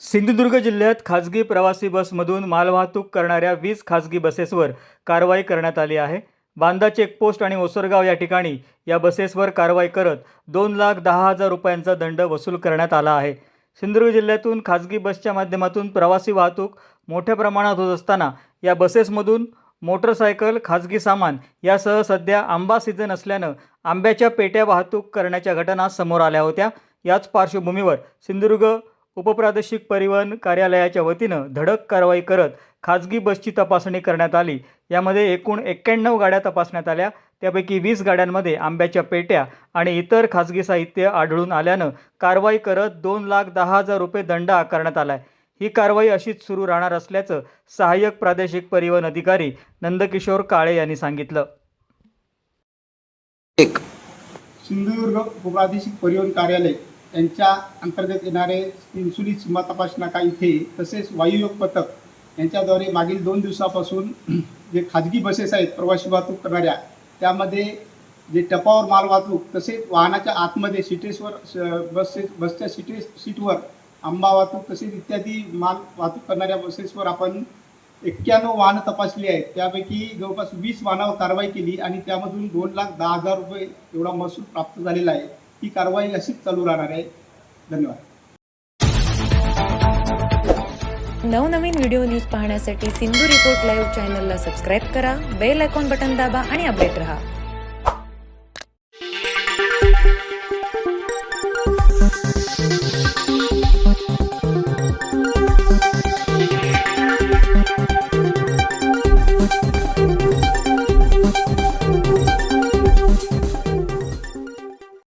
सिंधुदुर्ग जिल्ह्यात खाजगी प्रवासी बसमधून मालवाहतूक करणाऱ्या वीस खाजगी बसेसवर कारवाई करण्यात आली आहे. बांदा चेकपोस्ट आणि ओसरगाव या ठिकाणी या बसेसवर कारवाई करत दोन लाख दहा हजार रुपयांचा दंड वसूल करण्यात आला आहे. सिंधुदुर्ग जिल्ह्यातून खाजगी बसच्या माध्यमातून प्रवासी वाहतूक मोठ्या प्रमाणात होत असताना या बसेसमधून मोटरसायकल खाजगी सामान यासह सध्या आंबा सीझन असल्यानं आंब्याच्या पेट्या वाहतूक करण्याच्या घटना समोर आल्या होत्या. याच पार्श्वभूमीवर सिंधुदुर्ग उपप्रादेशिक परिवहन कार्यालयाच्या वतीनं धडक कारवाई करत खाजगी बसची तपासणी करण्यात आली. यामध्ये एकूण एक्क्याण्णव गाड्या तपासण्यात आल्या. त्यापैकी वीस गाड्यांमध्ये आंब्याच्या पेट्या आणि इतर खाजगी साहित्य आढळून आल्यानं कारवाई करत दोन लाख दहा हजार रुपये दंड आकारण्यात आला आहे ही कारवाई अशीच सुरू राहणार असल्याचं सहाय्यक प्रादेशिक परिवहन अधिकारी नंदकिशोर काळे यांनी सांगितलं. एक सिंधुदुर्ग प्रादेशिक परिवहन कार्यालय यांच्या अंतर्गत येणारे इन्सुली सीमा तपासणा नाका इथे तसेच वायुयोग पथक यांच्याद्वारे मागील दोन दिवसापासून जे खाजगी बसेस आहेत प्रवासी वाहतूक करणाऱ्या त्यामध्ये जे टपावर माल वाहतूक तसेच वाहनाच्या आतमध्ये सिटेसवर स- बसेस बसच्या सिटेस सीटवर आंबा वाहतूक तसेच इत्यादी माल वाहतूक करणाऱ्या बसेसवर आपण एक्क्याण्णव वाहनं तपासली आहेत. त्यापैकी जवळपास वीस वाहनावर कारवाई केली आणि त्यामधून दोन लाख दहा हजार रुपये एवढा महसूल प्राप्त झालेला आहे. ही कारवाई अशीच चालू राहणार आहे. धन्यवाद. नवनवीन व्हिडिओ न्यूज पाहण्यासाठी सिंधू रिपोर्ट लाईव्ह चॅनलला सबस्क्राईब करा बेल आयकॉन बटन दाबा आणि अपडेट रहा.